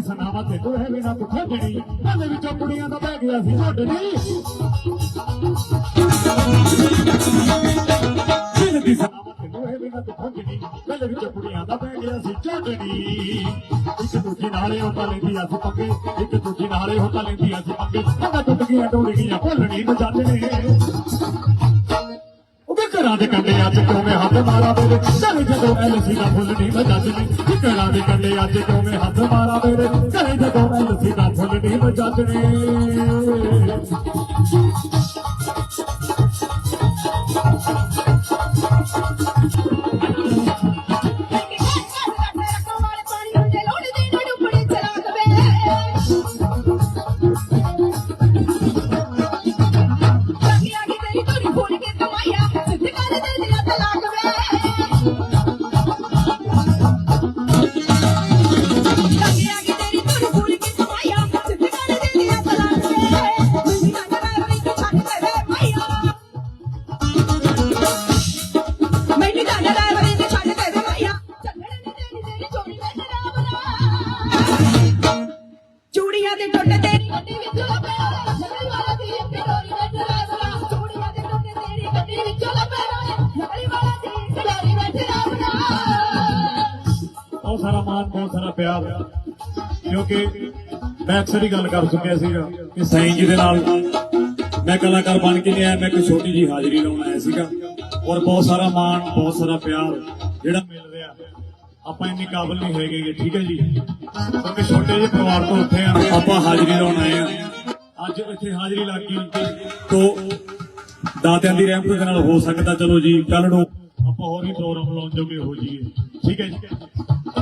ਸਨਾਵਾ ਤੇ ਕੋਹ ਹੈ। ਮੇਰਾ ਪੁੱਠਾ ਜਣੀ ਬੰਦੇ ਵਿੱਚੋਂ ਕੁੜੀਆਂ ਦਾ ਬਹਿ ਗਿਆ ਸੀ ਝੁੱਟ ਨਹੀਂ ਸਨਾਵਾ ਤੇ ਕੋਹ ਹੈ ਮੇਰਾ ਪੁੱਠਾ ਜਣੀ ਬੰਦੇ ਵਿੱਚੋਂ ਕੁੜੀਆਂ ਦਾ ਬਹਿ ਗਿਆ ਸੀ ਝੁੱਟ ਨਹੀਂ ਇੱਕ ਦੂਜੀ ਨਾਲੇ ਉਹ ਤਾਂ ਲੈਂਦੀ ਆ ਸੀ ਇੱਕ ਦੂਜੀ ਨਾਲੇ ਉਹ ਤਾਂ ਲੈਂਦੀ ਆ ਸੀ ਪੰਗੇ ਟੁੱਟ ਗਈਆਂ ਡੋੜ ਗਈਆਂ ਭੁੱਲਣੀ ਮਜਾਜਣੇ ਉਹਦੇ ਘਰਾਂ ਦੇ ਕੰਡੇ ਅੱਜ ਕਿਉਂ ਮੈਂ ਹੱਥ ਮਾਰਾ ਮੇਰੇ ਘਰੇ ਜਦੋਂ ਐਲਸੀ ਦਾ ਫੁੱਲ ਨਹੀਂ ਮਜਾਜਣੇ ਘਰਾਂ ਦੇ ਕੰਡੇ ਅੱਜ ਕਿਉਂ ਮੈਂ ਹੱਥ ਮਾਰਾ ਮੇਰੇ ਘਰੇ ਜਦੋਂ ਐਲਸੀ ਦਾ ਫੁੱਲ ਨਹੀਂ ਮਜਾਜਣੇ ਬਹੁਤ ਸਾਰਾ ਮਾਨ ਬਹੁਤ ਸਾਰਾ ਪਿਆਰ ਕਿਉਂਕਿ ਮੈਂ ਅਕਸਰ ਹੀ ਗੱਲ ਕਰ ਚੁੱਕਿਆ ਸੀਗਾ ਕਿ ਸਾਈਂ ਜੀ ਦੇ ਨਾਲ ਮੈਂ ਕਲਾਕਾਰ ਬਣ ਕੇ ਨਹੀਂ ਆਇਆ ਮੈਂ ਇੱਕ ਛੋਟੀ ਜੀ ਹਾਜ਼ਰੀ ਲਾਉਣ ਆਇਆ ਸੀਗਾ। ਔਰ ਬਹੁਤ ਸਾਰਾ ਮਾਣ, ਬਹੁਤ ਸਾਰਾ ਪਿਆਰ ਜਿਹੜਾ ਮਿਲ ਰਿਹਾ, ਆਪਾਂ ਇੰਨੇ ਕਾਬਲ ਨਹੀਂ ਹੈਗੇ ਠੀਕ ਹੈ ਜੀ? ਕਿਉਂਕਿ ਛੋਟੇ ਜਿਹੇ ਪਰਿਵਾਰ ਤੋਂ ਉੱਠੇ ਆ, ਆਪਾਂ ਹਾਜ਼ਰੀ ਲਾਉਣ ਆਏ ਆ। ਅੱਜ ਇੱਥੇ ਹਾਜ਼ਰੀ ਲੱਗ ਗਈ, ਤੋਂ ਦਾਤਿਆਂ ਦੀ ਰਹਿਮਤ ਦੇ ਨਾਲ ਹੋ ਸਕਦਾ, ਚਲੋ ਜੀ ਕੱਲ ਨੂੰ ਆਪਾਂ ਹੋਰ ਵੀ ਪ੍ਰੋਗਰਾਮ ਲਾਉਣ ਜੋਗੇ ਹੋ ਜਾਈਏ। ਠੀਕ ਹੈ ਜੀ?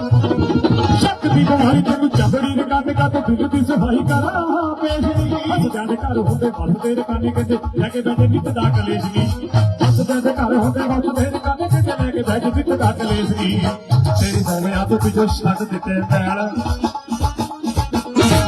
ਸ਼ੱਕ ਦੀ ਬਿਮਾਰੀ ਤੈਨੂੰ ਚਬੜੀ ਨੇ ਕੰਨ ਕਾ ਦਿਲ ਦੀ ਸਫ਼ਾਈ ਕਰਾਂ ਪੇਸ਼ਣੀ ਹੱਸਦਿਆਂ ਦੇ ਘਰ ਹੁੰਦੇ ਵੱਸਦੇ ਦੇ ਕੰਨੇ ਕਹਿੰਦੇ ਲੈ ਕੇ ਬੈਠੇ ਨਿੱਤ ਦਾ ਕਲੇਸ਼ ਨਹੀਂ ਹੱਸਦਿਆਂ ਦੇ ਘਰ ਹੁੰਦੇ ਵੱਸਦੇ ਦੇ ਕੰਨੇ ਕਹਿੰਦੇ ਲੈ ਕੇ ਬੈਠੇ ਨਿੱਤ ਦਾ ਕਲੇਸ਼ ਨਹੀਂ ਤੇਰੀ ਦੋਵੇਂ ਤੋਂ ਪਿੱਛੋਂ ਛੱਡ ਦਿੱਤੇ ਪੈਣ।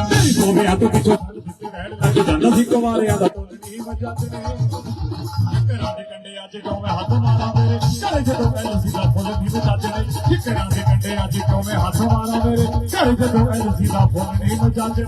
ਤੇਰੀ ਦੋਵੇਂ ਆ ਤੋਂ ਪਿੱਛੋਂ ਛੱਡ ਦਿੱਤੇ ਪੈਣ। ਲੱਗ ਜਾਂਦਾ ਸੀ ਕੁਮਾਰਿਆਂ ਦਾ। ਟੋਲ ਨਹੀਂ ਮਜਾਦੇ ਨੇ ਘਰਾਂ ਦੇ ਕੰਡੇ ਅੱਜ ਕਿਉਂ ਮੈਂ ਹੱਥ ਮਾਰਾਂ ਮੇਰੇ ਘਰੇ ਜਦੋਂ ਐਲਸੀ ਦਾ ਫੁੱਲ ਨਹੀਂ ਮਜਾਦੇ ਨੇ ਘਰਾਂ ਦੇ ਕੰਡੇ ਅੱਜ ਕਿਉਂ ਮੈਂ ਹੱਥ ਮਾਰਾਂ ਮੇਰੇ ਘਰੇ ਜਦੋਂ ਸੀ ਦਾ ਫੁੱਲ ਨਹੀਂ ਮਜਾਦੇ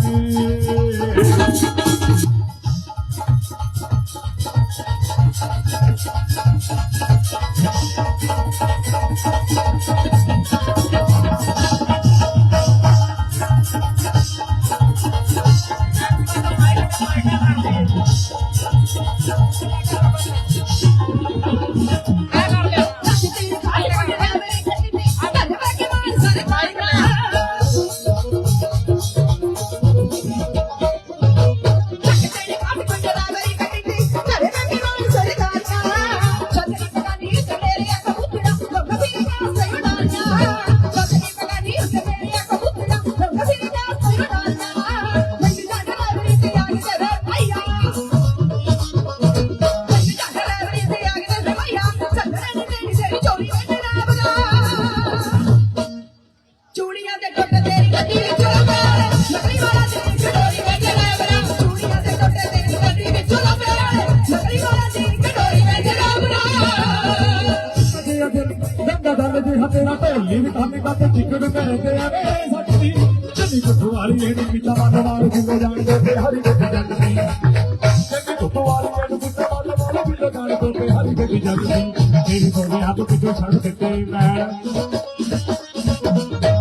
ਢੋਲੀ ਵੀ ਤੇ ਚਿੱਕੜ ਘਰੇ ਆਵੇ ਸੱਚੀ ਚੰਨੀ ਕੁੱਟਵਾਲੀ ਇਹਦੀ ਪਿੱਛਾ ਮਨ ਮਾਰ ਜਿੰਦੇ ਜਾਣਦੇ ਤੇ ਹਰੀ ਗੱਡੀ ਜੱਗਦੀ ਚੰਨੀ ਕੁੱਟਵਾਲੀ ਇਹਨੂੰ ਪਿੱਛਾ ਮਨ ਮਾਰ ਜਿੰਦੇ ਜਾਣਦੇ ਤੇ ਹਰੀ ਗੱਡੀ ਜੱਗਦੀ ਤੇਰੀ ਕੋਲੇ ਹੱਥ ਪਿੱਛੇ ਛੱਡ ਦਿੱਤੇ ਮੈਂ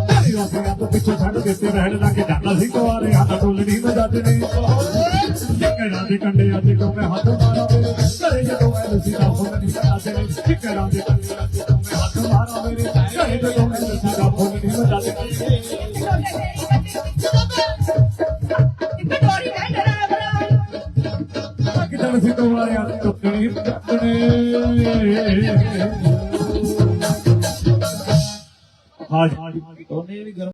ਤੇਰੀ ਰੋਸੇ ਹੱਥ ਪਿੱਛੇ ਛੱਡ ਦਿੱਤੇ ਰਹਿਣ ਲੱਗੇ ਜਾਂਦਾ ਸੀ ਕੁਆਰੇ, ਹੱਥ ਟੁੱਲਣੀ ਮਜਾਜਣੀ ਕਿਹੜਾ ਦੇ ਕੰਡੇ ਅੱਜ ਕਿਉਂ ਮੈਂ ਹੱਥ ਮਾਰਾਂ ਮੇਰੇ ਘਰੇ ਜਦੋਂ ਮੈਂ ਲਸੀ ਦਾ ਨਹੀਂ ਮਜਾਜਣੀ ਕਿਹੜਾ ਦੇ ਕੰਡੇ ਅੱਜ ਕਿਉਂ ਮੈਂ ਹੱਥ ਮਾਰਾਂ ਮੇਰੇ ਘਰੇ ਕਿਦਾਂ ਸੀ ਕੁਆਰਿਆਂ ਟੁੱਟਣੀ ਟੁੱਟਣੇ ਹਾਂ ਉਹਨੇ ਵੀ ਗਰਮ